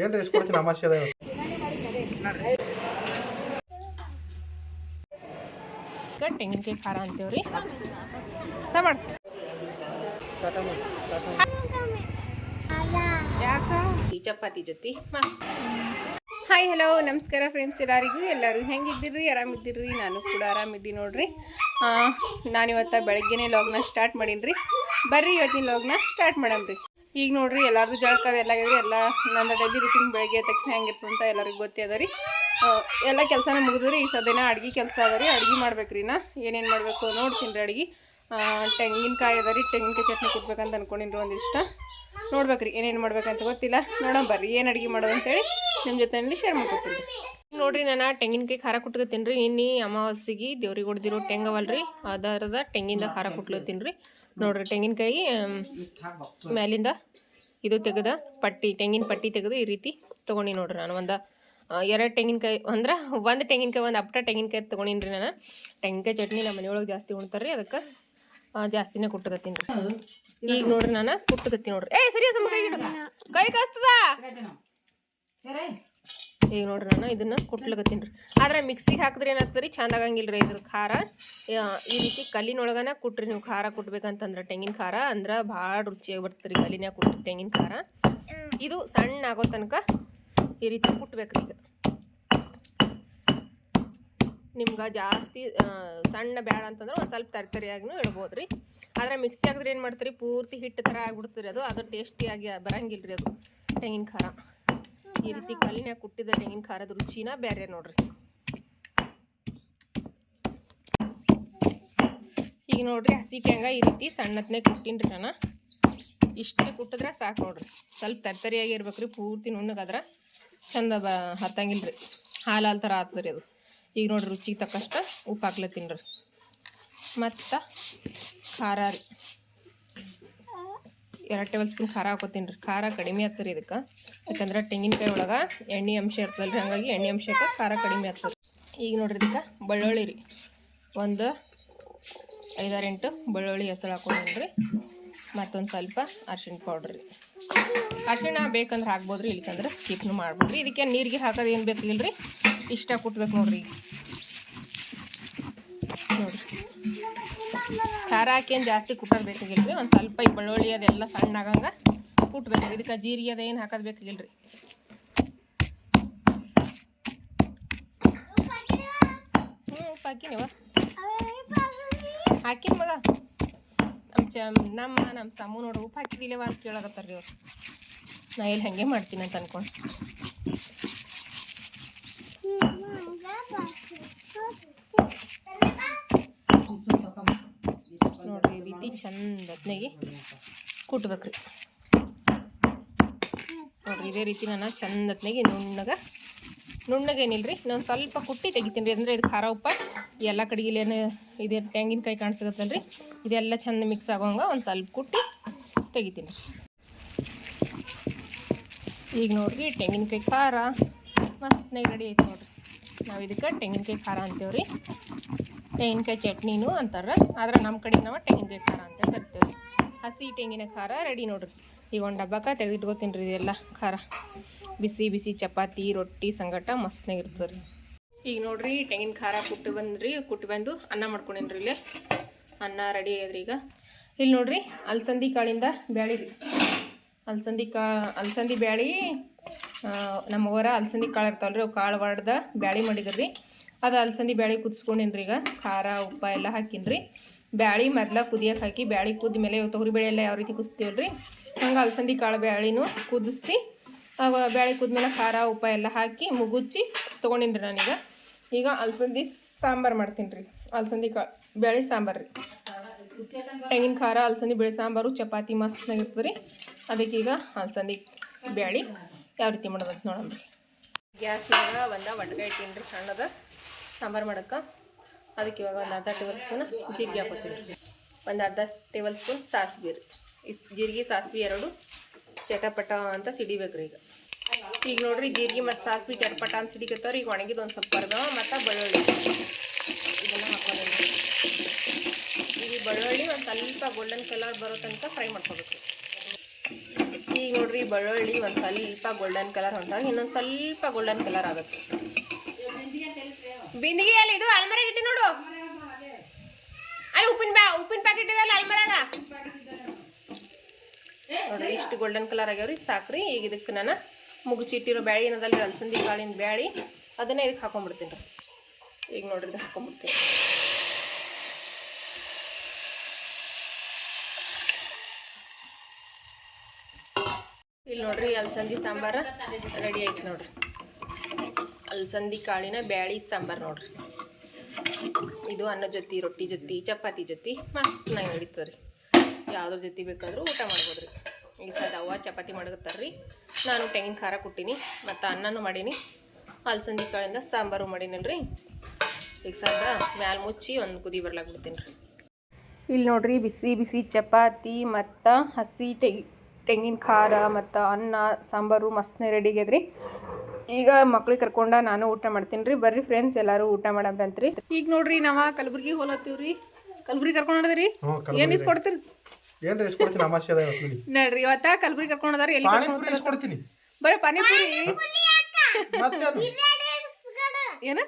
ಏನ್ರಿ ಎಷ್ಟು ಕೊಡ್ತೀನಿ ಅಮಾಶೆ ಅದ? ತೆಂಗಿನಕಾಯಿ ಖಾರ ಅಂತೀವ್ರಿ? ಸಾ ಮಾಡಿ ಯಾಕ ಈ ಚಪಾತಿ ಜೊತೆ. ಹಾಯ್ ಹಲೋ ನಮಸ್ಕಾರ ಫ್ರೆಂಡ್ಸ್ ಎಲ್ಲರಿಗೂ. ಎಲ್ಲರೂ ಹೆಂಗಿದ್ದೀರಿ? ಆರಾಮಿದ್ದೀರಿ? ನಾನು ಕೂಡ ಆರಾಮಿದ್ದೀನಿ ನೋಡ್ರಿ. ನಾನಿವತ್ತ ಬೆಳಗ್ಗೆನೆ ಬೆಳಗ್ಗೆನೇ ಲಾಗ್ನ ಸ್ಟಾರ್ಟ್ ಮಾಡೀನಿ ಬರ್ರಿ ಇವತ್ತಿನ ಲಾಗ್ನ ಸ್ಟಾರ್ಟ್ ಮಾಡಮ್ರಿ ಈಗ ನೋಡ್ರಿ, ಎಲ್ಲಾರ್ದು ಜಳಕ ಎಲ್ಲ ಆಗ್ಯದ್ರಿ ಎಲ್ಲ ನಂದು ಡೈಲಿ ರೂಟೀನ್ ಬೆಳಗ್ಗೆ ತಕ್ಷಣ ಹೆಂಗಿರ್ತದೆ ಅಂತ ಎಲ್ಲರಿಗೂ ಗೊತ್ತೇ ರೀ. ಎಲ್ಲ ಕೆಲಸನ ಮುಗಿದ್ರಿ ಈ ಸದ್ಯನ ಅಡ್ಗೆ ಕೆಲಸ ಅದ ರೀ, ಅಡ್ಗೆ ಮಾಡ್ಬೇಕ್ರಿ ನಾ, ಏನೇನು ಮಾಡಬೇಕು ನೋಡ್ತೀನಿ ರೀ ಅಡ್ಗೆ. ತೆಂಗಿನಕಾಯಿ ಅದ ರೀ, ತೆಂಗಿನಕಾಯಿ ಚಟ್ನಿ ಕೊಡ್ಬೇಕಂತ ಅನ್ಕೊಂಡಿನ್ರಿ ಒಂದಿಷ್ಟ. ನೋಡ್ಬೇಕ್ರಿ, ಏನೇನು ಮಾಡ್ಬೇಕಂತ ಗೊತ್ತಿಲ್ಲ, ನೋಡೋಣ ಬರ್ರಿ, ಏನು ಅಡುಗೆ ಮಾಡೋದು ಅಂತೇಳಿ ನಿಮ್ಮ ಜೊತೆಯಲ್ಲಿ ಶೇರ್ ಮಾಡ್ಕೊತೀನಿ ನೋಡ್ರಿ, ನಾನು ತೆಂಗಿನಕಾಯಿ ಖಾರ ಕುಟ್ಕೋತೀನಿ ರೀ, ಇನ್ನಿ ಅಮಾವಾಸ್ಯೆಗೆ ದೇವ್ರಿಗೆ ಹೊಡೆದಿರೋ ತೆಂಗವಲ್ರಿ ಅದರದ ತೆಂಗಿಂದ ಖಾರ ಕುಟ್ಲತ್ತೀನಿ ರೀ. ನೋಡ್ರಿ, ತೆಂಗಿನಕಾಯಿ ಮೇಲಿಂದ ಇದು ತೆಗೆದ ಪಟ್ಟಿ, ತೆಂಗಿನ ಪಟ್ಟಿ ತೆಗೆದು ಈ ರೀತಿ ತೊಗೊಂಡಿ ನೋಡ್ರಿ ನಾನು. ಒಂದು ಎರಡು ತೆಂಗಿನಕಾಯಿ, ಅಂದ್ರೆ ಒಂದು ತೆಂಗಿನಕಾಯಿ, ಒಂದು ಅಪ್ಟ ತೆಂಗಿನಕಾಯಿ ತೊಗೊಂಡಿನಿ ರೀ ನಾನು. ತೆಂಗಿನಕಾಯಿ ಚಟ್ನಿ ನಮ್ಮ ಮನೆಯೊಳಗೆ ಜಾಸ್ತಿ ಉಣ್ತಾರೆ ರೀ ಅದಕ್ಕೆ ಜಾಸ್ತಿನೇ ಕುಟ್ಟಕತ್ತೀನಿ ರೀ ಈಗ ನೋಡ್ರಿ ನಾನು ಕುಟ್ಟಕತ್ತೀನಿ ನೋಡ್ರಿ. ಏ ಸರಿ ಕೈ. ಕೈ ಕಾಸ್ತದ? ಈಗ ನೋಡ್ರಿ ನಾನು ಇದನ್ನ ಕುಟ್ಲಗತ್ತೀನಿ ರೀ. ಆದ್ರೆ ಮಿಕ್ಸಿಗೆ ಹಾಕಿದ್ರೆ ಏನಾಗ್ತದೆ ರೀ? ಚಂದ ಆಗಂಗಿಲ್ಲ ರೀ ಇದ್ರ ಖಾರ. ಈ ರೀತಿ ಕಲ್ಲಿನೊಳಗನ ಕುಟ್ರಿ ನೀವು ಖಾರ ಕುಟ್ಬೇಕಂತಂದ್ರೆ ತೆಂಗಿನ ಖಾರ ಅಂದ್ರೆ ಭಾಳ ರುಚಿಯಾಗಿ ಬರ್ತದೆ ರೀ ಕಲ್ಲಿನ್ಯಾಗ ಕುಟ್ಟಿ ತೆಂಗಿನ ಖಾರ. ಇದು ಸಣ್ಣ ಆಗೋ ತನಕ ಈ ರೀತಿ ಕುಟ್ಬೇಕು ಈಗ. ನಿಮ್ಗೆ ಜಾಸ್ತಿ ಸಣ್ಣ ಬೇಡ ಅಂತಂದ್ರೆ ಒಂದು ಸ್ವಲ್ಪ ತರ್ತರಿಯಾಗಿನೂ ಇಡ್ಬೋದು ರೀ. ಆದ್ರೆ ಮಿಕ್ಸಿ ಹಾಕಿದ್ರೆ ಏನು ಮಾಡ್ತೀರಿ? ಪೂರ್ತಿ ಹಿಟ್ಟು ಥರ ಆಗ್ಬಿಡ್ತೀರಿ ಅದು. ಅದು ಟೇಸ್ಟಿಯಾಗಿ ಬರಂಗಿಲ್ಲ ರೀ ಅದು ತೆಂಗಿನ ಖಾರ. ಈ ರೀತಿ ಕಲ್ಲಿನ್ಯಾಗ ಕುಟ್ಟಿದ ತೆಂಗಿನ ಖಾರದ ರುಚಿನ ಬೇರೆ ನೋಡ್ರಿ. ಈಗ ನೋಡ್ರಿ ಹಸಿ ತೆಂಗ ಈ ರೀತಿ ಸಣ್ಣತ್ನೇ ಕುಟ್ಟಿನ್ರಿ ನಾನು. ಇಷ್ಟು ಕುಟ್ಟಿದ್ರೆ ಸಾಕು ನೋಡ್ರಿ. ಸ್ವಲ್ಪ ತರ್ತರಿಯಾಗಿ ಇರ್ಬೇಕ್ರಿ, ಪೂರ್ತಿ ನುಣ್ಣಗಾದ್ರೆ ಚಂದ ಬ ಹತ್ತಂಗಿಲ್ರಿ. ಹಾಲು ಹಾಲು ಥರ ಆಗ್ತದ್ರಿ ಅದು. ಈಗ ನೋಡ್ರಿ ರುಚಿಗೆ ತಕ್ಕಷ್ಟು ಉಪ್ಪು ಹಾಕ್ಲತ್ತೀನಿ ರೀ ಮತ್ತು ಖಾರ ರೀ. ಎರಡು ಟೇಬಲ್ ಸ್ಪೂನ್ ಖಾರ ಹಾಕೋತೀನಿ ರೀ ಖಾರ ಕಡಿಮೆ ಆಗ್ತದ್ರಿ ಇದಕ್ಕೆ. ಯಾಕಂದ್ರೆ ತೆಂಗಿನಕಾಯಿ ಒಳಗೆ ಎಣ್ಣೆ ಅಂಶ ಇರ್ತದಲ್ಲ ರೀ ಹಾಗಾಗಿ ಎಣ್ಣೆ ಅಂಶಕ್ಕೆ ಖಾರ ಕಡಿಮೆ ಆಗ್ತದೆ. ಈಗ ನೋಡ್ರಿ ಇದಕ್ಕೆ ಬೆಳ್ಳುಳ್ಳಿ ರೀ. ಒಂದು ಐದಾರು ಎಂಟು ಬೆಳ್ಳುಳ್ಳಿ ಹೆಸರು ಹಾಕೊಂಡು ರೀ ಮತ್ತೊಂದು ಸ್ವಲ್ಪ ಅರ್ಶಿಣ ಪೌಡ್ರಿ ಅರ್ಶಿಣ ಬೇಕಂದ್ರೆ ಹಾಕ್ಬೋದ್ರಿ ಇಲ್ಲಿಕಂದ್ರೆ ಸ್ಕಿಪ್ನು ಮಾಡ್ಬೋದ್ರಿ. ಇದಕ್ಕೆ ನೀರಿಗೆ ಹಾಕೋದು ಏನು ಬೇಕಿಲ್ಲ ರೀ ಇಷ್ಟ ಕುಟ್ಬೇಕು ನೋಡ್ರಿ ನೋಡ್ರಿ. ಖಾರ ಹಾಕಿ ಏನು ಜಾಸ್ತಿ ಕುಟ್ಟೋದು ಬೇಕಾಗಿಲ್ಲ ರೀ ಒಂದು ಸ್ವಲ್ಪ ಈ ಬೆಳ್ಳುಳ್ಳಿ ಅದೆಲ್ಲ ಸಣ್ಣ ಆಗಂಗೆ ಕುಟ್ಬೇಕು ಇದಕ್ಕೆ ಜೀರಿಗೆ ಅದೇನು ಹಾಕೋದು ಬೇಕಾಗಿಲ್ಲ ರೀ ಹ್ಞೂ ಉಪ್ಪು ಹಾಕಿನಿವ ಹಾಕಿನ ಮಗ. ನಮ್ಮ ಚ, ನಮ್ಮ ನಮ್ಮ ಸಮ್ಮು ನೋಡ್ರಿ ಉಪ್ಪು ಹಾಕಿದಿಲ್ಲವ ಅಂತ ಕೇಳಕತ್ತಾರ ರೀ ಅವ್ರು. ನಾ ಎಲ್ಲಿ ಹಾಗೆ ಮಾಡ್ತೀನಿ ಅಂತ ಅನ್ಕೊಂಡು. ನೋಡ್ರಿ ಈ ರೀತಿ ಚಂದತ್ನಾಗಿ ಕುಟ್ಬೇಕ್ರಿ. ಇದೇ ರೀತಿ ನಾನು ಚಂದತ್ನಾಗಿ ನುಣ್ಣಗ. ನುಣ್ಣಗೇನಿಲ್ಲ ರೀ ನಾನು ಸ್ವಲ್ಪ ಕುಟ್ಟಿ ತೆಗಿತೀನಿ ರೀ. ಅಂದರೆ ಇದು ಖಾರ ಉಪ್ಪ ಎಲ್ಲ ಕಡೆಗಿಲೇನು ಇದೇ ತೆಂಗಿನಕಾಯಿ ಕಾಣಿಸಕತ್ತಲ್ಲ ರೀ ಇದೆಲ್ಲ ಚಂದ ಮಿಕ್ಸ್ ಆಗೋಂಗೆ ಒಂದು ಸ್ವಲ್ಪ ಕುಟ್ಟಿ ತೆಗಿತೀನಿ. ಈಗ ನೋಡ್ರಿ, ತೆಂಗಿನಕಾಯಿ ಖಾರ ಮಸ್ತ್ನಾಗೆ ರೆಡಿ ಐತೆ ನೋಡ್ರಿ. ನಾವು ಇದಕ್ಕೆ ತೆಂಗಿನಕಾಯಿ ಖಾರ ಅಂತೇವ್ರಿ. ತೆಂಗಿನಕಾಯಿ ಚಟ್ನಿನೂ ಅಂತಾರೆ. ಆದ್ರೆ ನಮ್ಮ ಕಡೆ ನಾವು ತೆಂಗಿನಕಾಯಿ ಖಾರ ಅಂತ ಕರಿತೇವೆ ಹಸಿ ತೆಂಗಿನ ಖಾರ ರೆಡಿ ನೋಡ್ರಿ. ಈಗ ಒಂದು ಡಬ್ಬಕ್ಕೆ ತೆಗೆದಿಟ್ಕೋತೀನಿ ರೀ ಇದೆಲ್ಲ ಖಾರ. ಬಿಸಿ ಬಿಸಿ ಚಪಾತಿ, ರೊಟ್ಟಿ ಸಂಗಟ ಮಸ್ತ್ನಾಗಿರ್ತದೆ ರೀ ಈಗ ನೋಡಿರಿ ತೆಂಗಿನ ಖಾರ ಕುಟ್ಟು ಬಂದ್ರಿ ಕುಟ್ಟಿ ಬಂದು ಅನ್ನ ಮಾಡ್ಕೊಂಡಿನ್ರಿ ಇಲ್ಲೇ. ಅನ್ನ ರೆಡಿ ಆಗ್ಯದ್ರಿ ಈಗ. ಇಲ್ಲಿ ನೋಡ್ರಿ ಅಲಸಂದಿ ಕಾಳಿಂದ ಬ್ಯಾಳಿ ರೀ. ಅಲಸಂದಿ ಕಾ, ಅಲಸಂದಿ ಬ್ಯಾಳಿ ನಮ್ಮವರ ಅಲಸಂದಿ ಕಾಳು ಇರ್ತಾವಲ್ಲ ರೀ ಅವು ಕಾಳು ಒಡ್ದ ಬ್ಯಾಳಿ ಮಾಡಿದ್ರಿ ಅದು ಅಲಸಂದಿ ಬ್ಯಾಳಿ ಕುದಿಸ್ಕೊಂಡಿನಿ ರೀ ಈಗ. ಖಾರ, ಉಪ್ಪ ಎಲ್ಲ ಹಾಕಿನ್ರಿ. ಬ್ಯಾಳಿ ಮೊದ್ಲ ಕುದಿಯಕ್ಕೆ ಹಾಕಿ ಬ್ಯಾಳಿ ಕುದ್ದ ಮೇಲೆ ತೊಗರಿ ಬೇಳೆ ಎಲ್ಲ ಯಾವ ರೀತಿ ಕುದಿಸ್ತೀವಲ್ರಿ ಹಂಗೆ ಅಲಸಂದಿ ಕಾಳು ಬ್ಯಾಳಿನೂ ಕುದಿಸಿ ಬ್ಯಾಳಿ ಕುದ್ಮೇಲೆ ಖಾರ, ಉಪ್ಪ ಎಲ್ಲ ಹಾಕಿ ಮುಗುಚಿ ತೊಗೊಂಡಿನಿ ರೀ ನಾನೀಗ. ಈಗ ಅಲಸಂದಿ ಸಾಂಬಾರು ಮಾಡ್ತೀನಿ ರೀ ಅಲಸಂದಿ ಕಾಳು ಬ್ಯಾಳಿ ಸಾಂಬಾರು ರೀ. ತೆಂಗಿನ ಖಾರ, ಅಲಸಂದಿ ಬೇಳೆ ಸಾಂಬಾರು, ಚಪಾತಿ ಮಸ್ತಾಗಿರ್ತದೆ ರೀ ಅದಕ್ಕೆ ಈಗ ಅಲಸಂದಿ ಬ್ಯಾಳಿ ಯಾವ ರೀತಿ ಮಾಡೋದಂತ ನೋಡೋಣ ರೀ. ಗ್ಯಾಸ್ನಾಗ ಒಂದು ಒಡ್ಗೆ ಇಟ್ಟೀನಿ ರೀ ಸಣ್ಣದ ಸಾಂಬಾರು ಮಾಡೋಕ್ಕೆ. ಅದಕ್ಕೆ ಇವಾಗ ಒಂದು ಅರ್ಧ ಟೇಬಲ್ ಸ್ಪೂನ್ ಜೀರಿಗೆ ಹಾಕೋತೀನಿ ಒಂದು ಅರ್ಧ ಟೇಬಲ್ ಸ್ಪೂನ್ ಸಾಸಿವೆ ರೀ ಇಸ್ ಜೀರಿಗೆ, ಸಾಸ್ವಿ ಎರಡು ಚಟಪಟ ಅಂತ ಸಿಡಿಬೇಕು ರೀ ಈಗ. ಈಗ ನೋಡ್ರಿ ಜೀರಿಗೆ ಮತ್ತು ಸಾಸ್ವಿ ಚಟಪಟ ಅಂತ ಸಿಡಿಕತ್ತವ್ರಿ. ಈಗ ಒಣಗಿದ ಒಂದು ಸ್ವಲ್ಪ ಕರ್ಬೇವು ಮತ್ತು ಬೆಳ್ಳುಳ್ಳಿ. ಇದನ್ನು ಹಾಕೋದ್ರಿ ಈಗ ಬೆಳ್ಳುಳ್ಳಿ ಒಂದು ಸ್ವಲ್ಪ ಗೋಲ್ಡನ್ ಕಲರ್ ಬರೋ ತನಕ ಫ್ರೈ ಮಾಡ್ಕೋಬೇಕು. ಈಗ ನೋಡ್ರಿ ಬೆಳ್ಳುಳ್ಳಿ ಒಂದು ಸ್ವಲ್ಪ ಗೋಲ್ಡನ್ ಕಲರ್ ಹೊಂಟಾಗ ಇನ್ನೊಂದು ಸ್ವಲ್ಪ ಗೋಲ್ಡನ್ ಕಲರ್ ಆಗುತ್ತೆ. ಬಿಂದಿಗೆಯಲ್ಲಿ ಇದು ಅಲ್ಮರ ಇಟ್ಟು ನೋಡು. ಅಲ್ಲಿ ಉಪ್ಪಿನ ಬ್ಯಾ ಉಪ್ಪಿನ ಪ್ಯಾಕೆಟ್ ಇದೆಲ್ಲ ಅಲ್ಮರಾಗ? ನೋಡ್ರಿ ಇಷ್ಟು ಗೋಲ್ಡನ್ ಕಲರ್ ಆಗ್ಯಾವ್ರಿ ಸಾಕ್ರಿ. ಈಗ ಇದಕ್ಕೆ ನಾನು ಮುಗುಚಿಟ್ಟಿರೋ ಬ್ಯಾಳಿ ಏನದಲ್ರಿ ಅಲಸಂದಿ ಕಾಳಿನ ಬ್ಯಾಳಿ. ಅದನ್ನೇ ಇದಕ್ಕೆ ಹಾಕೊಂಡ್ಬಿಡ್ತೀನಿ ರೀ. ಈಗ ನೋಡ್ರಿ ಇದು ಹಾಕೊಂಡ್ಬಿಡ್ತೀನಿ ಇಲ್ಲಿ ನೋಡ್ರಿ ಅಲಸಂದಿ ಸಾಂಬಾರ ರೆಡಿ ಆಯ್ತು ನೋಡ್ರಿ. ಅಲಸಂದಿ ಕಾಳಿನ ಬ್ಯಾಳಿ ಸಾಂಬಾರು ನೋಡ್ರಿ. ಇದು ಅನ್ನ ಜೊತೆ ರೊಟ್ಟಿ ಜೊತೆ ಚಪಾತಿ ಜೊತೆ ಮಸ್ತ್ ನಂಗೆ ನಡೀತದೆ ರೀ ಯಾವ್ದ್ರ ಜೊತೆ ಬೇಕಾದ್ರೂ ಊಟ ಮಾಡ್ಬೋದು ರೀ ಈಗ ಸದ ಅವ್ವ ಚಪಾತಿ ಮಾಡಕತ್ತಾರ್ರಿ. ನಾನು ತೆಂಗಿನ ಖಾರ ಕೊಟ್ಟೀನಿ ಮತ್ತು ಅನ್ನನೂ ಮಾಡೀನಿ. ಅಲಸಂದಿ ಕಾಳಿಂದ ಸಾಂಬಾರು ಮಾಡೀನಲ್ರಿ. ಈಗ ಸದ ಮ್ಯಾಲ್ ಮುಚ್ಚಿ ಒಂದು ಕುದಿ ಬರ್ಲಾಕ್ ಬಿಡ್ತೀನಿ ರೀ ಇಲ್ಲಿ ನೋಡ್ರಿ ಬಿಸಿ ಬಿಸಿ ಚಪಾತಿ ಮತ್ತು ಹಸಿ ತೆಂಗಿ ತೆಂಗಿನ ಖಾರ ಮತ್ತು ಅನ್ನ ಸಾಂಬಾರು ಮಸ್ತ್ನೇ ರೆಡಿ ಆಗ್ಯದ್ರಿ. ಈಗ ಮಕ್ಳಿಗೆ ಕರ್ಕೊಂಡ ನಾನು ಊಟ ಮಾಡ್ತೀನಿ ರೀ ಬರ್ರಿ ಫ್ರೆಂಡ್ಸ್ ಎಲ್ಲರೂ ಊಟ ಮಾಡಂತ್ರಿ ಈಗ ನೋಡ್ರಿ ನಾವ ಕಲಬುರ್ಗಿ ಹೋಲತ್ತೀವ್ರಿ. ಕಲಬುರ್ಗಿ ಕರ್ಕೊಂಡು ರೀ ಏನ್ ಏನ್ರಿ ಎಷ್ಟು ಕೊಡ್ತೀನಿ ಅಮಾಶೆ ಅದ ಇವತ್ತು ನೋಡ್ರಿ ಇವತ್ತ ಕಲ್ಬುರಿ ಕರ್ಕೊಂಡು ಹೋದಾರ ಎಲ್ಲಿ ಕರ್ಕೊಂಡ್ ಪಾನಿಪುರಿ ಎಷ್ಟು ಕೊಡ್ತೀನಿ ಬರೀ ಪಾನಿಪುರಿ? ಮತ್ತೇನು ಏನ?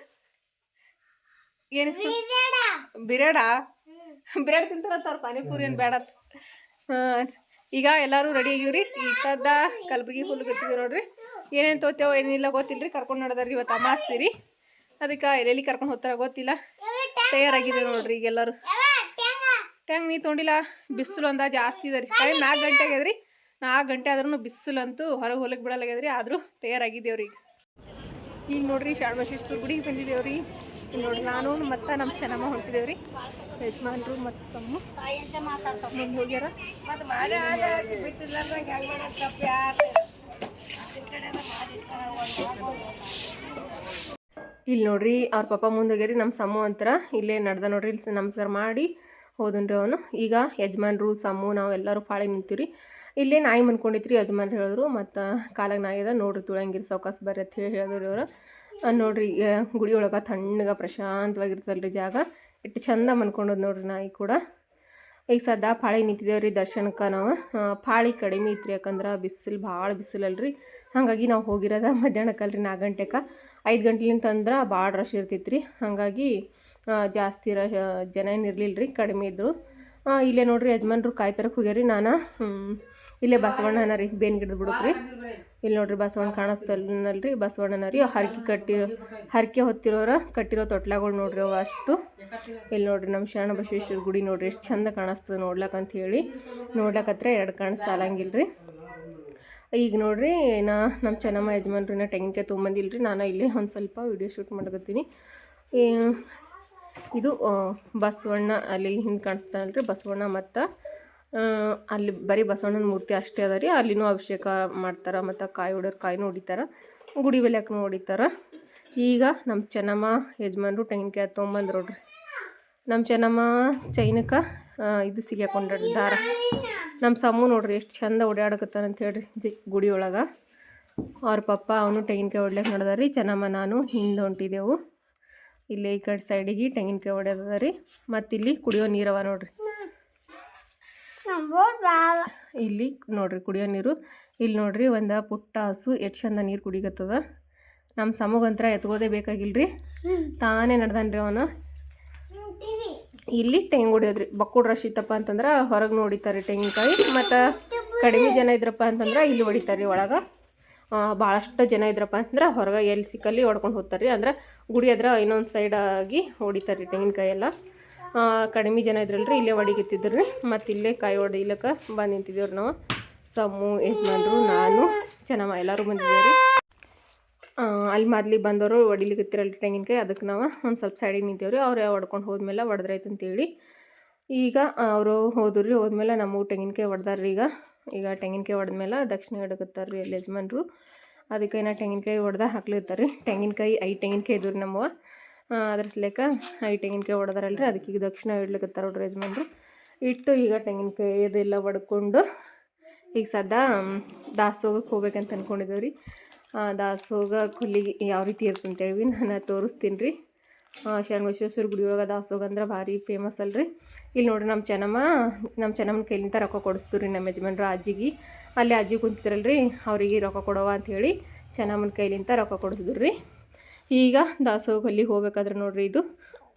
ಏನ್ ಇಸ್ ಬಿರಾಡ. ಬಿರಾಡ್? ತಿಂತಾರತ್ತಾರ ಪಾನಿಪುರಿ ಏನು ಬೇಡ ಈಗ ಎಲ್ಲರೂ ರೆಡಿ ಆಗಿವ್ರಿ. ಈ ಸದ್ದ ಕಲ್ಬುರ್ಗಿ ಹುಲ್ಲು ಗಟ್ಟಿವಿ ನೋಡ್ರಿ. ಏನೇನ್ ತೋತೇವ ಏನಿಲ್ಲ ಗೊತ್ತಿಲ್ರಿ ಕರ್ಕೊಂಡು ನೋಡೋದ್ರಿ ಇವತ್ತು ಅಮಾಸಿ ರೀ ಅದಕ್ಕೆ ಎಲ್ಲೆಲ್ಲಿ ಕರ್ಕೊಂಡು ಹೋಗ್ತಾರ ಗೊತ್ತಿಲ್ಲ. ತಯಾರಾಗಿದೆ ನೋಡ್ರಿ ಈಗ ಎಲ್ಲರೂ. ಟ್ಯಾಂಗ್ ನೀ ತೊಗೊಂಡಿಲ್ಲ? ಬಿಸಿಲು ಅಂದ ಜಾಸ್ತಿ ಇದೆ ರೀ. ಟೈಮ್ ನಾಲ್ಕು ಗಂಟೆ ಆಗ್ಯದ್ರಿ. ನಾಲ್ಕು ಗಂಟೆ ಆದ್ರೂ ಬಿಸಿಲಂತೂ ಹೊರಗೆ ಹೊಲಕ್ಕೆ ಬಿಡಲಾಗ್ಯದ್ರಿ ಆದರೂ ತಯಾರಾಗಿದ್ದೇವ್ರಿ ಈಗ. ಈಗ ನೋಡ್ರಿ ಶಾಣಬಸವೇಶ್ವರ ಗುಡಿಗೆ ಬಂದಿದ್ದೇವ್ರಿ ಈಗ ನೋಡ್ರಿ, ನಾನು ಮತ್ತೆ ನಮ್ಮ ಚೆನ್ನಮ್ಮ ಹೊಂಟಿದ್ದೇವ್ರಿ ಯಜಮಾನ್ರು ಮತ್ತು ಸಮ್ಮು. ಮುಂದೆ ಹೋಗ್ಯಾರ. ಇಲ್ಲಿ ನೋಡ್ರಿ, ಅವ್ರ ಪಾಪ ಮುಂದೆ ಹೋಗ್ಯಾರಿ. ನಮ್ಮ ಸಮ್ಮು ಅಂತರ ಇಲ್ಲೇ ನಡ್ದ ನೋಡ್ರಿ. ಇಲ್ಲಿ ನಮಸ್ಕಾರ ಮಾಡಿ. ಹೋದನ್ರಿ ಅವನು? ಈಗ ಯಜಮಾನ್ರು, ಸಮ್ಮು, ನಾವು ಎಲ್ಲರೂ ಪಾಳಿ ನಿಂತೀವ್ರಿ. ಇಲ್ಲೇ ನಾಯಿ ಮನ್ಕೊಂಡಿತ್ರಿ ಯಜಮಾನ್ರು ಹೇಳಿದ್ರು. ಮತ್ತು ಕಾಲಾಗ ನಾಯಿ ಅದ. ನೋಡ್ರಿ ತುಳಂಗಿರಿ ಸೌಕಾಸ್ ಬರ್ರಿ ಅಂತ ಹೇಳಿ ಹೇಳಿದ್ರು ಇವರು. ನೋಡ್ರಿ, ಈಗ ಗುಡಿ ಒಳಗೆ ತಣ್ಣಗೆ ಪ್ರಶಾಂತವಾಗಿರ್ತಲ್ರಿ ಜಾಗ. ಇಟ್ಟು ಚಂದ ಮನ್ಕೊಂಡದ್ ನೋಡ್ರಿ ನಾಯಿ ಕೂಡ. ಈಗ ಸದಾ ಪಾಳಿ ನಿಂತಿದ್ದೇವ್ರಿ ದರ್ಶನಕ್ಕೆ ನಾವು. ಪಾಳಿ ಕಡಿಮೆ ರೀ ಯಾಕಂದ್ರೆ ಬಿಸಿಲು ಭಾಳ ಬಿಸಿಲಲ್ರಿ. ಹಾಗಾಗಿ ನಾವು ಹೋಗಿರೋದ ಮಧ್ಯಾಹ್ನಕ್ಕಲ್ರಿ ನಾಲ್ಕು ಗಂಟೆಗೆ ಐದು ಗಂಟೆಲಿಂತ ಅಂದ್ರೆ ಭಾಳ ರಶ್ ಇರ್ತಿತ್ತು ರೀ ಹಾಗಾಗಿ ಜಾಸ್ತಿ ರಶ್ ಜನ ಏನು ಇರಲಿಲ್ಲ ರೀ ಕಡಿಮೆ ಇದ್ದರು ಇಲ್ಲೇ ನೋಡ್ರಿ ಯಜಮಾನ್ರು ಕಾಯ್ತರಕ್ಕೆ ಹೋಗ್ಯಾರಿ, ನಾನು ಇಲ್ಲೇ ಬಸವಣ್ಣನ ರೀ, ಬೇನ್ ಗಿಡದ ಬಿಡುಕ್ರಿ. ಇಲ್ಲಿ ನೋಡ್ರಿ ಬಸವಣ್ಣ ಕಾಣಿಸ್ತಲ್ರಿ ಬಸವಣ್ಣನ ರೀ, ಹರಕೆ ಕಟ್ಟಿ, ಹರಕೆ ಹೊತ್ತಿರೋರ ಕಟ್ಟಿರೋ ತೊಟ್ಲಾಗಳು ನೋಡ್ರಿ ಅವು ಅಷ್ಟು. ಇಲ್ಲಿ ನೋಡ್ರಿ ನಮ್ಮ ಶರಣ ಬಸವೇಶ್ವರ ಗುಡಿ ನೋಡ್ರಿ, ಎಷ್ಟು ಚಂದ ಕಾಣಿಸ್ತದೆ ನೋಡ್ಲಕ್ಕ ಅಂತ ಹೇಳಿ. ನೋಡ್ಲಕ್ಕತ್ರ ಎರಡು ಕಣ್ಣು ಸಾಲಂಗಿಲ್ರಿ. ಈಗ ನೋಡ್ರಿ, ನಾ ನಮ್ಮ ಚೆನ್ನಮ್ಮ ಯಜಮಾನ್ರನ್ನ ತೆಂಗಿನಕಾಯಿ ತೊಗೊಂಬಂದಿಲ್ರಿ, ನಾನು ಇಲ್ಲೇ ಒಂದು ಸ್ವಲ್ಪ ವಿಡಿಯೋ ಶೂಟ್ ಮಾಡ್ಕೊತೀನಿ. ಇದು ಬಸವಣ್ಣ ಅಲ್ಲಿ ಹಿಂದೆ ಕಾಣಿಸ್ತಾನಲ್ರಿ, ಬಸವಣ್ಣ ಮತ್ತು ಅಲ್ಲಿ ಬರೀ ಬಸವಣ್ಣನ ಮೂರ್ತಿ ಅಷ್ಟೇ ಅದ ರೀ, ಅಲ್ಲಿನೂ ಅಭಿಷೇಕ ಮಾಡ್ತಾರೆ, ಮತ್ತು ಕಾಯಿ ಹೊಡೆಯೋರು ಕಾಯಿನೂ ಹೊಡಿತಾರೆ ಗುಡಿ ಬೆಲೆಕ್ಕೂ ಹೊಡಿತಾರೆ ಈಗ ನಮ್ಮ ಚೆನ್ನಮ್ಮ ಯಜಮಾನ್ರು ತೆಂಗಿನಕಾಯಿ ತೊಗೊಂಬಂದ್ರು ನೋಡ್ರಿ. ನಮ್ಮ ಚೆನ್ನಮ್ಮ ಚೈನಕ್ಕೆ ಇದು ಸಿಗಾಕೊಂಡ್ರಿ ದಾರ. ನಮ್ಮ ಸಮ್ಮು ನೋಡ್ರಿ ಎಷ್ಟು ಚಂದ ಓಡಾಡಕತ್ತಾನ ಅಂತ ಹೇಳ್ರಿ ಜಿ ಗುಡಿ ಒಳಗೆ ಅವ್ರ ಪಪ್ಪ, ಅವನು ತೆಂಗಿನಕಾಯಿ ಹೊಡ್ಲಿಕ್ಕೆ ರೀ ಚೆನ್ನಮ್ಮ, ನಾನು ಹಿಂದೆ ಹೊಂಟಿದ್ದೆವು ಇಲ್ಲಿ ಈ ಕಡೆ ಸೈಡಿಗೆ ತೆಂಗಿನಕಾಯಿ ಹೊಡ್ಯದ ರೀ ಮತ್ತು ಇಲ್ಲಿ ಕುಡಿಯೋ ನೀರವ ನೋಡ್ರಿ. ಇಲ್ಲಿ ನೋಡ್ರಿ ಕುಡಿಯೋ ನೀರು. ಇಲ್ಲಿ ನೋಡ್ರಿ ಒಂದು ಪುಟ್ಟ ಹಸು ಎಷ್ಟು ಚಂದ ನೀರು ಕುಡಿಗತ್ತದ. ನಮ್ಮ ಸಮಗಂತ್ರ ಎತ್ಕೋದೇ ಬೇಕಾಗಿಲ್ರಿ. ತಾನೇ ರೀ ಅವನು. ಇಲ್ಲಿ ತೆಂಗು ಹೊಡಿಯೋದ್ರಿ. ಬಕ್ಕುಡ್ ರಶ್ ಇತ್ತಪ್ಪ ಅಂತಂದ್ರೆ ಹೊರಗೆ ನೋಡಿತಾರೆ ತೆಂಗಿನಕಾಯಿ. ಮತ್ತು ಕಡಿಮೆ ಜನ ಇದ್ರಪ್ಪ ಅಂತಂದ್ರೆ ಇಲ್ಲಿ ಹೊಡಿತಾರೆ ಒಳಗೆ. ಭಾಳಷ್ಟು ಜನ ಇದ್ರಪ್ಪ ಅಂತಂದ್ರೆ ಹೊರಗೆ ಎಲ್ಲಿ ಸಿಕ್ಕಲ್ಲಿ ಹೊಡ್ಕೊಂಡು ಹೋಗ್ತಾರೆ ರೀ ಅಂದ್ರೆ ಗುಡಿ ಹತ್ರ ಇನ್ನೊಂದು ಸೈಡಾಗಿ ಹೊಡಿತಾರೆ ರೀ ತೆಂಗಿನಕಾಯಿ ಎಲ್ಲ. ಕಡಿಮೆ ಜನ ಇದ್ರಲ್ರಿ ಇಲ್ಲೇ ಹೊಡಿಗಿತ್ತಿದ್ರಿ ರೀ ಮತ್ತು ಇಲ್ಲೇ ಕಾಯಿ ಹೊಡಿಲಕ್ಕೆ ಬಂದು ನಿಂತಿದ್ದೇವ್ರಿ ನಾವು. ಸಮ್ಮು ಯಜಮಾನ್ರು, ನಾನು, ಚೆನ್ನಮ್ಮ ಎಲ್ಲರೂ ಬಂದಿದ್ದೇವೆ ಅಲ್ಲಿ ಮೊದ್ಲಿಗೆ ಬಂದವರು ಹೊಡಿಲಿಕತ್ತಿರಲ್ರಿ ತೆಂಗಿನಕಾಯಿ ಅದಕ್ಕೆ ನಾವು ಒಂದು ಸ್ವಲ್ಪ ಸೈಡಿಗೆ ನಿಂತೇವ್ರಿ. ಅವ್ರು ಹೊಡ್ಕೊಂಡು ಹೋದ್ಮೇಲೆ ಹೊಡೆದ್ರಾಯ್ತು ಅಂತೇಳಿ. ಈಗ ಅವರು ಹೋದ್ರು ರೀ ಹೋದ್ಮೇಲೆ ನಮ್ಮ ತೆಂಗಿನಕಾಯಿ ಹೊಡೆದಾರ್ರಿ ಈಗ. ಈಗ ತೆಂಗಿನಕಾಯಿ ಹೊಡೆದ್ಮೇಲೆ ದಕ್ಷಿಣ ಹಿಡಕತ್ತಾರ ರೀ ಅಲ್ಲಿ ಯಜಮಾನ್ರು. ಅದಕ್ಕೆ ನಾ ತೆಂಗಿನಕಾಯಿ ಹೊಡೆದ ಹಾಕ್ಲಿರ್ತಾರೆ ರೀ ತೆಂಗಿನಕಾಯಿ ಐ ತೆಂಗಿನಕಾಯಿ ಇದ್ರಿ ನಮ್ಮವ ಅದ್ರ ಸಲೇಕ ಐ ತೆಂಗಿನಕಾಯಿ ಹೊಡೆದಾರಲ್ರಿ. ಅದಕ್ಕೆ ಈಗ ದಕ್ಷಿಣ ಇಡ್ಲಿಕತ್ತಾರ ನೋಡ್ರಿ ಯಜಮಾನ್ರು. ಇಟ್ಟು ಈಗ ತೆಂಗಿನಕಾಯಿ ಇದೆಲ್ಲ ಹೊಡ್ಕೊಂಡು ಈಗ ಸದಾ ದಾಸೋಗಕ್ಕೆ ಹೋಗ್ಬೇಕಂತ ಅಂದ್ಕೊಂಡಿದ್ದೇವೆ ರೀ ದಾಸೋಗ ಕೊಲ್ಲಿಗೆ ಯಾವ ರೀತಿ ಇರ್ತಂತೇಳಿ ನಾನು ತೋರಿಸ್ತೀನಿ ರೀ. ಶರಣಬಸವೇಶ್ವರ ಗುಡಿ ಒಳಗೆ ದಾಸೋಗ ಅಂದ್ರೆ ಭಾರಿ ಫೇಮಸ್ ಅಲ್ರಿ. ಇಲ್ಲಿ ನೋಡ್ರಿ ನಮ್ಮ ಚೆನ್ನಮ್ಮ, ನಮ್ಮ ಚೆನ್ನಮ್ಮನ ಕೈಲಿಂದ ರೊಕ್ಕ ಕೊಡಿಸ್ತು ರೀ ನಮ್ಮ ಯಜಮಾನ್ರು ಅಜ್ಜಿಗೆ. ಅಲ್ಲಿ ಅಜ್ಜಿ ಕುಂತಿದ್ರಲ್ರಿ, ಅವರಿಗೆ ರೊಕ್ಕ ಕೊಡವ ಅಂಥೇಳಿ ಚೆನ್ನಮ್ಮನ ಕೈಲಿಂದ ರೊಕ್ಕ ಕೊಡಿಸಿದ್ರು ರೀ. ಈಗ ದಾಸೋಗ ಅಲ್ಲಿ ಹೋಗ್ಬೇಕಾದ್ರೆ ನೋಡ್ರಿ ಇದು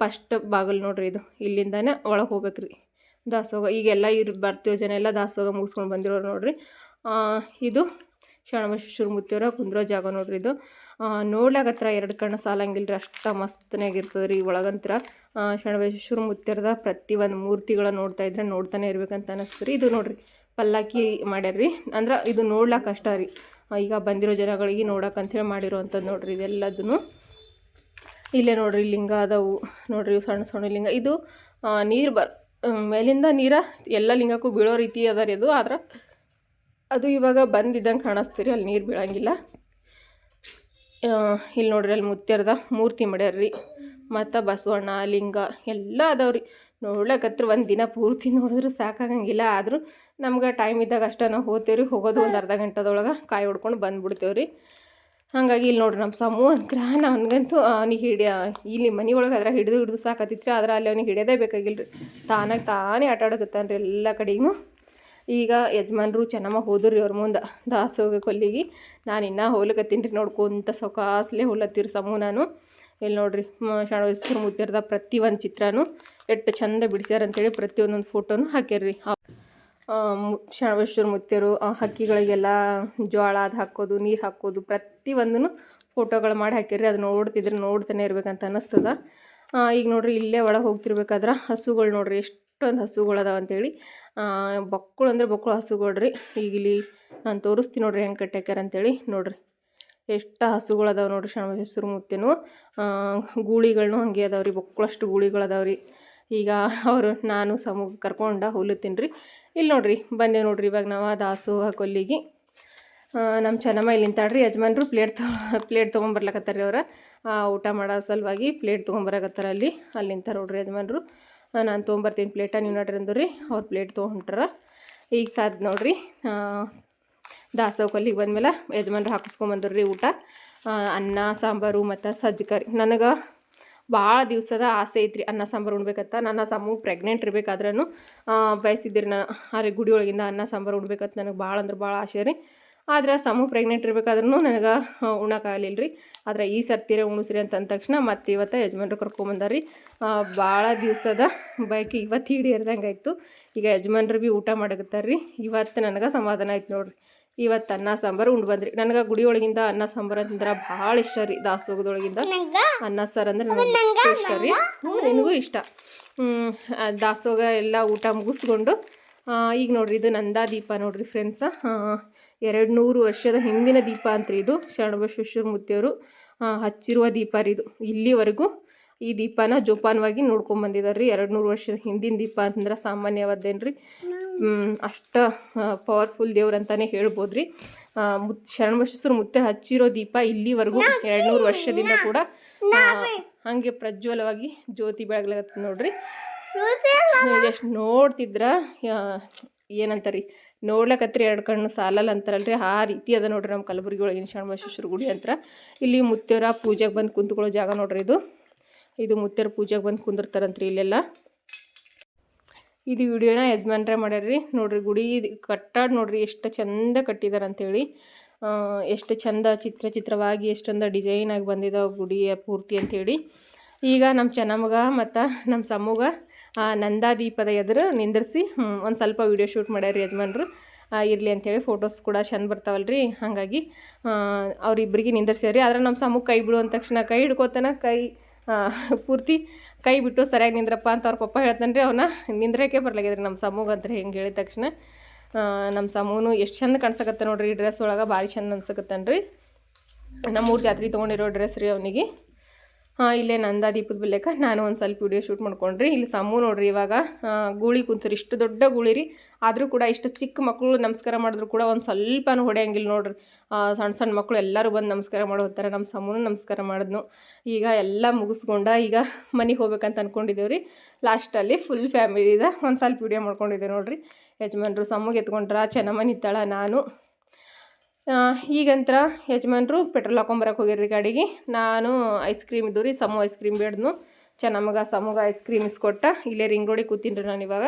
ಫಸ್ಟ್ ಬಾಗಿಲು ನೋಡ್ರಿ ಇದು. ಇಲ್ಲಿಂದನೇ ಒಳಗೆ ಹೋಗ್ಬೇಕ್ರಿ ದಾಸೋಗ ಈಗೆಲ್ಲ ಇರು ಬರ್ತೀವಿ ಜನ ಎಲ್ಲ ದಾಸೋಗ ಮುಗಿಸ್ಕೊಂಡು ಬಂದಿರೋರು ನೋಡ್ರಿ. ಇದು ಶರಣಬಸವೇಶ್ವರ ಕುಂದ್ರೋ ಜಾಗ ನೋಡ್ರಿ ಇದು. ನೋಡ್ಲಾಗತ್ರ ಎರಡು ಕಣ್ಣು ಸಾಲಂಗಿಲ್ರಿ, ಅಷ್ಟು ಮಸ್ತನಾಗಿರ್ತದೆ ರೀ ಒಳಗಂತ್ರ. ಶರಣಬಸವೇಶ್ವರ ಮುತ್ಯರದ ಪ್ರತಿ ಒಂದು ಮೂರ್ತಿಗಳ ನೋಡ್ತಾ ಇದ್ರೆ ನೋಡ್ತಾನೆ ಇರ್ಬೇಕಂತ ಅನಿಸ್ತದೆ ರೀ ಇದು ನೋಡ್ರಿ ಪಲ್ಲಕ್ಕಿ ಮಾಡ್ಯಾರ್ರಿ. ಅಂದ್ರೆ ಇದು ನೋಡ್ಲಾಕ ಅಷ್ಟ ರೀ. ಈಗ ಬಂದಿರೋ ಜನಗಳಿಗೆ ನೋಡಕ್ಕೆ ಅಂಥೇಳಿ ಮಾಡಿರೋ ಅಂಥದ್ದು ನೋಡ್ರಿ ಇದೆಲ್ಲದನ್ನು ಇಲ್ಲೇ ನೋಡ್ರಿ, ಲಿಂಗ ಅದಾವು. ನೋಡ್ರಿ ಸಣ್ಣ ಸಣ್ಣ ಲಿಂಗ. ಇದು ನೀರು ಬ ಮೇಲಿಂದ ನೀರ ಎಲ್ಲ ಲಿಂಗಕ್ಕೂ ಬೀಳೋ ರೀತಿ ಅದ ರೀ ಅದು ಆದ್ರೆ ಅದು ಇವಾಗ ಬಂದಿದ್ದಂಗೆ ಕಾಣಿಸ್ತೀರಿ, ಅಲ್ಲಿ ನೀರು ಬೀಳಂಗಿಲ್ಲ. ಇಲ್ಲಿ ನೋಡ್ರಿ, ಅಲ್ಲಿ ಮುತ್ಯರ್ದ ಮೂರ್ತಿ ಮಾಡ್ಯಾರ್ರಿ. ಮತ್ತು ಬಸವಣ್ಣ, ಲಿಂಗ ಎಲ್ಲ ಅದಾವ್ರಿ ನೋಡ್ಲಕತ್ರ ಒಂದು ದಿನ ಪೂರ್ತಿ ನೋಡಿದ್ರೆ ಸಾಕಾಗಂಗಿಲ್ಲ. ಆದರೂ ನಮ್ಗೆ ಟೈಮ್ ಇದ್ದಾಗ ಅಷ್ಟೇ ನಾವು ಹೋಗ್ತೇವ್ರಿ. ಹೋಗೋದು ಒಂದು ಅರ್ಧ ಗಂಟೆದೊಳಗೆ ಕಾಯಿ ಹೊಡ್ಕೊಂಡು ಬಂದುಬಿಡ್ತೇವ್ರಿ. ಹಾಗಾಗಿ ಇಲ್ಲಿ ನೋಡ್ರಿ ನಮ್ಮ ಸಮೂ ಅಂಕ್ರ ನನಗಂತೂ ಅವ್ನಿಗೆ ಹಿಡಿಯ, ಇಲ್ಲಿ ಮನೆ ಒಳಗೆ ಅದ್ರ ಹಿಡಿದು ಹಿಡಿದು ರೀ ಆದ್ರೆ ಅಲ್ಲಿ ಅವ್ನಿಗೆ ಹಿಡಿಯೋದೇ ಬೇಕಾಗಿಲ್ಲ ರೀ ತಾನಾಗಿ ತಾನೇ ಆಟ ಆಡಕತ್ತಾನ ರೀ ಎಲ್ಲ ಕಡೆಗೂ. ಈಗ ಯಜಮಾನ್ರು ಚೆನ್ನಮ್ಮ ಹೋದ್ರು ರೀ ಅವ್ರ ಮುಂದೆ. ದಾಸೋಗ ಕೊಲ್ಲಿಗೆ. ನಾನು ಇನ್ನೂ ಹೋಲಕತ್ತೀನಿ ರೀ ನೋಡ್ಕೊಂತ ಸೊಕಾಸ್ಲೆ ಹೋಲತ್ತೀರಿ ಸಮೂ ನಾನು. ಇಲ್ಲಿ ನೋಡ್ರಿ ಶಾಣವೇಶ್ವರ ಮುತ್ತಿರದ ಪ್ರತಿ ಒಂದು ಚಿತ್ರನೂ ಎಷ್ಟು ಚಂದ ಬಿಡಿಸ್ಯಾರ ಅಂತೇಳಿ ಪ್ರತಿಯೊಂದೊಂದು ಫೋಟೋನು ಹಾಕ್ಯಾರ್ರಿ. ಶಾಣವೇಶ್ವರ ಮುತ್ತಿಯರು ಆ, ಹಕ್ಕಿಗಳಿಗೆಲ್ಲ ಜೋಳ ಅದು ಹಾಕೋದು, ನೀರು ಹಾಕೋದು ಪ್ರತಿಯೊಂದನ್ನು ಫೋಟೋಗಳು ಮಾಡಿ ಹಾಕ್ಯಾರ್ರಿ. ಅದು ನೋಡ್ತಿದ್ರೆ ನೋಡ್ತಾನೆ ಇರ್ಬೇಕಂತ ಅನ್ನಿಸ್ತದ. ಈಗ ನೋಡ್ರಿ ಇಲ್ಲೇ ಒಳಗೆ ಹೋಗ್ತಿರ್ಬೇಕಾದ್ರೆ ಹಸುಗಳು ನೋಡ್ರಿ ಎಷ್ಟೊಂದು ಹಸುಗಳು ಅದಾವ ಅಂತೇಳಿ. ಬಕ್ಕಳು ಅಂದರೆ ಬಕ್ಕಳು ಹಸುಗಳು ರೀ ಇಲ್ಲಿ ನಾನು ತೋರಿಸ್ತೀನಿ ನೋಡ್ರಿ ಹೆಂಗೆ ಕಟ್ಟಾಕ್ಯಾರ ಅಂತೇಳಿ. ನೋಡ್ರಿ. ಎಷ್ಟು ಹಸುಗಳು ಅದಾವೆ ನೋಡ್ರಿ ಹೆಸರು ಮುತ್ತಿನೂ. ಗೂಳಿಗಳನ್ನೂ ಹಂಗೆ ಗೂಳಿಗಳು ಅದಾವೆ ರೀ ಈಗ ಅವರು ನಾನು ಸಮೂಹ ಕರ್ಕೊಂಡು ಹೋಲುತ್ತೀನಿ ರೀ ಇಲ್ಲಿ ನೋಡ್ರಿ, ಬಂದೇವು ನೋಡ್ರಿ ಇವಾಗ ನಾವು ದಾಸೋಹ ಕೊಲ್ಲಿಗೆ. ನಮ್ಮ ಚೆನ್ನಮ್ಮ ಇಲ್ಲಿ ನಿಂತಾಡ್ರಿ ಯಜಮಾನ್ರು ಪ್ಲೇಟ್ ತೊ, ಪ್ಲೇಟ್ ತೊಗೊಂಬರ್ಲಕತ್ತಾರ ರೀ ಅವ್ರ ಊಟ ಮಾಡೋ ಸಲುವಾಗಿ ಪ್ಲೇಟ್ ತೊಗೊಂಬರಕತ್ತಾರ ಅಲ್ಲಿ. ಅಲ್ಲಿ ನಿಂತಾರ ನೋಡ್ರಿ ಯಜಮಾನ್ರು. ನಾನು ತೊಗೊಂಬರ್ತೀನಿ ಪ್ಲೇಟ ನೀವು ನೋಡ್ರಿ ಅಂದ್ರಿ ಅವ್ರು ಪ್ಲೇಟ್ ತೊಗೊಂಡ್ರ. ಈಗ ಸಾದ್ ನೋಡ್ರಿ ದಾಸೋಹ ಕೊಲ್ಲಿಗೆ ಬಂದ್ಮೇಲೆ ಯಜಮಾನ್ರು ಹಾಕಿಸ್ಕೊಂಬಂದ್ರು ರೀ ಊಟ. ಅನ್ನ, ಸಾಂಬಾರು ಮತ್ತು ಸಜ್ಜಿಕರಿ ನನಗೆ ಭಾಳ ದಿವಸದ ಆಸೆ ಐತ್ರಿ ಅನ್ನ, ಸಾಂಬಾರು ಉಣ್ಬೇಕತ್ತ ನನ್ನ ಸಮೂಹ ಪ್ರೆಗ್ನೆಂಟ್ ಇರ್ಬೇಕಾದ್ರೂ ಬಯಸಿದ್ದೀರಿ ನಾನು ಅರೆ ಗುಡಿ ಒಳಗಿಂದ ಅನ್ನ, ಸಾಂಬಾರು ಉಣ್ಬೇಕಂತ ನನಗೆ ಭಾಳ ಅಂದ್ರೆ ಭಾಳ ಆಸೆ ರೀ. ಆದ್ರೆ ಸಮೂಹ ಪ್ರೆಗ್ನೆಂಟ್ ಇರ್ಬೇಕಾದ್ರೂ ನನಗೆ ಉಣ್ಣಕ್ಕಾಗಲಿಲ್ಲ ರೀ ಆದ್ರೆ ಈ ಸರ್ತಿರ ಉಣಿಸ್ರಿ ಅಂತ ಅಂದ ತಕ್ಷಣ ಮತ್ತು ಇವತ್ತು ಯಜಮಾನ್ರು ಕರ್ಕೊಂಬಂದಾರಿ ಭಾಳ ದಿವಸದ ಬೈಕ್ ಇವತ್ತು ಹಿಡಿಯರ್ದಂಗೆ ಆಯಿತು ಈಗ ಯಜಮಾನ್ರು ಭೀ ಊಟ ಮಾಡಕತ್ತಾರ ರೀ ಇವತ್ತು ನನಗೆ ಸಮಾಧಾನ ಆಯ್ತು ನೋಡ್ರಿ. ಇವತ್ತು ಅನ್ನ ಸಾಂಬಾರು ಉಂಡು ಬಂದ್ರಿ. ನನಗೆ ಗುಡಿ ಒಳಗಿಂದ ಅನ್ನ ಸಾಂಬಾರು ಅಂತಂದ್ರೆ ಭಾಳ ಇಷ್ಟ ರೀ ದಾಸೋಗದೊಳಗಿಂದ ಅನ್ನ ಸಾರು ಅಂದ್ರೆ ನನಗೆ ಇಷ್ಟ ರೀ. ನಿನಗೂ ಇಷ್ಟ. ದಾಸೋಗ ಎಲ್ಲ ಊಟ ಮುಗಿಸ್ಕೊಂಡು ಈಗ ನೋಡ್ರಿ ಇದು ನಂದಾ ದೀಪ ನೋಡ್ರಿ ಫ್ರೆಂಡ್ಸ ಎರಡು ನೂರು ವರ್ಷದ ಹಿಂದಿನ ದೀಪ ಅಂತ ಇದು. ಶರಣಬಸವೇಶ್ವರ ಮುತ್ತಿಯವರು ಆ, ಹಚ್ಚಿರುವ ದೀಪ ರೀ ಇದು. ಇಲ್ಲಿವರೆಗೂ ಈ ದೀಪನ ಜೋಪಾನವಾಗಿ ನೋಡ್ಕೊಂಬಂದಿದ್ದಾರೆ ರೀ. ಎರಡು ನೂರು ವರ್ಷದ ಹಿಂದಿನ ದೀಪ ಅಂತಂದ್ರೆ ಸಾಮಾನ್ಯವಾದ್ದೇನು ರೀ? ಅಷ್ಟು ಪವರ್ಫುಲ್ ದೇವ್ರು ಅಂತಲೇ ಹೇಳ್ಬೋದು ರೀ. ಮುತ್ ಶರಣಬಸವೇಶ್ವರ ಮುತ್ತೆ ಹಚ್ಚಿರೋ ದೀಪ ಇಲ್ಲಿವರೆಗೂ ಎರಡು ನೂರು ವರ್ಷದಿಂದ ಕೂಡ ಹಂಗೆ ಪ್ರಜ್ವಲವಾಗಿ ಜ್ಯೋತಿ ಬೆಳಗ್ಲಾಗತ್ತೆ ನೋಡ್ರಿ. ಎಷ್ಟು ನೋಡ್ತಿದ್ರ ಏನಂತಾರಿ? ನೋಡ್ಲಕತ್ರಿ ಎರಡು ಕಣ್ಣು ಸಾಲಲ್ಲ ಅಂತಾರಲ್ರಿ. ಆ ರೀತಿ ಅದ ನೋಡ್ರಿ ನಮ್ಮ ಕಲಬುರಗಿ ಒಳಗಿನ ಶರಣಬಸವೇಶ್ವರ ಗುಡಿ ಅಂತ ಇಲ್ಲಿ ಮುತ್ತೇರ ಪೂಜೆಗೆ ಬಂದು ಕುಂತ್ಕೊಳ್ಳೋ ಜಾಗ ನೋಡ್ರಿ ಇದು. ಇದು ಮುತ್ತೇರ ಪೂಜೆಗೆ ಬಂದು ಕುಂದಿರ್ತಾರಂತ್ರಿ ಇಲ್ಲೆಲ್ಲ. ಇದು ವಿಡಿಯೋನ ಯಜಮಾನ್ರೆ ಮಾಡ್ಯಾರ್ರಿ. ನೋಡ್ರಿ ಗುಡಿ ಕಟ್ಟಾಡ್ ನೋಡ್ರಿ ಎಷ್ಟು ಚಂದ ಕಟ್ಟಿದಾರೆ ಅಂತೇಳಿ. ಆ, ಎಷ್ಟು ಚಂದ ಚಿತ್ರ ಚಿತ್ರವಾಗಿ ಎಷ್ಟೊಂದು ಡಿಸೈನಾಗಿ ಬಂದಿದ್ದಾವೆ ಗುಡಿಯ ಪೂರ್ತಿ ಅಂಥೇಳಿ ಈಗ ನಮ್ಮ ಚೆನ್ನಮ್ಮಗ ಮತ್ತು ನಮ್ಮ ಸಮ್ಮಗ ಆ, ನಂದಾ ದೀಪದ ಎದುರು ನಿಂದಿರಿಸಿ ಒಂದು ಸ್ವಲ್ಪ ವಿಡಿಯೋ ಶೂಟ್ ಮಾಡ್ಯಾರ ಯಜಮಾನ್ರು. ಇರಲಿ ಅಂಥೇಳಿ ಫೋಟೋಸ್ ಕೂಡ ಚಂದ ಬರ್ತಾವಲ್ರಿ. ಹಾಗಾಗಿ ಅವ್ರಿಬ್ಬರಿಗೆ ನಿಂದಿರ್ಸ್ಯಾರಿ. ಆದ್ರೆ ನಮ್ಮ ಸಮೂಹ ಕೈ ಬಿಡು ಅಂದ ತಕ್ಷಣ ಕೈ ಹಿಡ್ಕೋತಾನೆ ಕೈ ಪೂರ್ತಿ ಕೈ ಬಿಟ್ಟು ಸರಿಯಾಗಿ ನಿಂದ್ರಪ್ಪ ಅಂತ ಅವ್ರ ಪಪ್ಪ ಹೇಳ್ತಾನೆ ರೀ ಅವನ್ನ ನಿಂದ್ರಕ್ಕೆ ಬರ್ಲಾಗಿದ್ರಿ ನಮ್ಮ ಸಮೂಹ ಅಂತ ಹೆಂಗೆ ಹೇಳಿದ ತಕ್ಷಣ. ನಮ್ಮ ಸಮೂನು ಎಷ್ಟು ಚಂದ ಕಾಣ್ಸಕತ್ತ ನೋಡ್ರಿ ಈ ಡ್ರೆಸ್ ಒಳಗೆ. ಭಾರಿ ಚಂದ ಅನ್ಸಕತ್ತಾನ ರೀ ನಮ್ಮೂರು ಜಾತ್ರೆ ತೊಗೊಂಡಿರೋ ಡ್ರೆಸ್ ರೀ ಅವನಿಗೆ. ಇಲ್ಲೇ ನಂದಾ ದೀಪದ ಬೆಲೆಕ ನಾನು ಒಂದು ಸ್ವಲ್ಪ ವಿಡಿಯೋ ಶೂಟ್ ಮಾಡ್ಕೊಂಡ್ರಿ. ಇಲ್ಲಿ ಸಮೂ ನೋಡ್ರಿ ಇವಾಗ ಗೂಳಿ ಕುಂತ್ರಿ. ಇಷ್ಟು ದೊಡ್ಡ ಗೂಳಿ ರೀ. ಆದರೂ ಕೂಡ ಇಷ್ಟು ಚಿಕ್ಕ ಮಕ್ಕಳು ನಮಸ್ಕಾರ ಮಾಡಿದ್ರು ಕೂಡ ಒಂದು ಸ್ವಲ್ಪನೂ ಹೊಡೆಯಂಗಿಲ್ಲ ನೋಡ್ರಿ. ಸಣ್ಣ ಸಣ್ಣ ಮಕ್ಕಳು ಎಲ್ಲರೂ ಬಂದು ನಮಸ್ಕಾರ ಮಾಡಿ ಹೋಗ್ತಾರೆ ನಮ್ಮ ಸಮೂನು ನಮಸ್ಕಾರ ಮಾಡಿದ್ನು. ಈಗ ಎಲ್ಲ ಮುಗಿಸ್ಕೊಂಡ ಈಗ ಮನೆಗೆ ಹೋಗ್ಬೇಕಂತ ಅಂದ್ಕೊಂಡಿದ್ದೇವೆ ರೀ. ಲಾಸ್ಟಲ್ಲಿ ಫುಲ್ ಫ್ಯಾಮಿಲಿದ ಒಂದು ಸ್ವಲ್ಪ ವಿಡಿಯೋ ಮಾಡ್ಕೊಂಡಿದ್ದೆ ನೋಡ್ರಿ. ಯಜಮಾನ್ರು ಸಮೂಗೆ ಎತ್ಕೊಂಡ್ರ ಚೆನ್ನಮ್ಮ ನಿತ್ತಾಳ ನಾನು. ಈಗಂತ್ರ ಯಜಮಾನ್ರು ಪೆಟ್ರೋಲ್ ಹಾಕೊಂಬರಕ್ಕೆ ಹೋಗಿರ್ರಿ ಗಾಡಿಗೆ. ನಾನು ಐಸ್ ಕ್ರೀಮ್ ಇದ್ದು ರೀ, ಸಮು ಐಸ್ ಕ್ರೀಮ್ ಬೇಡ್ದು ಚೆನ್ನಮ್ಮಗ ಸಮೂಗ ಐಸ್ ಕ್ರೀಮ್ ಇಸ್ಕೊಟ್ಟ. ಇಲ್ಲೇ ರಿಂಗ್ ರೋಡಿಗೆ ಕೂತೀನಿ ನಾನು ಇವಾಗ.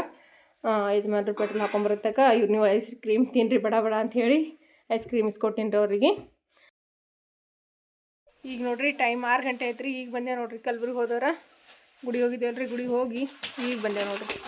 ಯಜಮಾನರು ಪೆಟ್ರೋಲ್ ಹಾಕೊಂಬರತ್ತಕ ಇವ್ರು ನೀವು ಐಸ್ ಕ್ರೀಮ್ ತಿನ್ನಿರಿ ಬಡ ಬಡ ಅಂತ ಹೇಳಿ ಐಸ್ ಕ್ರೀಮ್ ಇಸ್ಕೊಟ್ಟಿನಿ ರೀ ಅವ್ರಿಗೆ. ಈಗ ನೋಡ್ರಿ ಟೈಮ್ ಆರು ಗಂಟೆ ಐತ್ರಿ ಈಗ ಬಂದೆ ನೋಡ್ರಿ, ಕಲ್ಬುರ್ಗಿ ಹೋದವ್ರ. ಗುಡಿ ಹೋಗಿದ್ದೇವಲ್ರಿ ಗುಡಿಗೆ ಹೋಗಿ ಈಗ ಬಂದೆ ನೋಡ್ರಿ.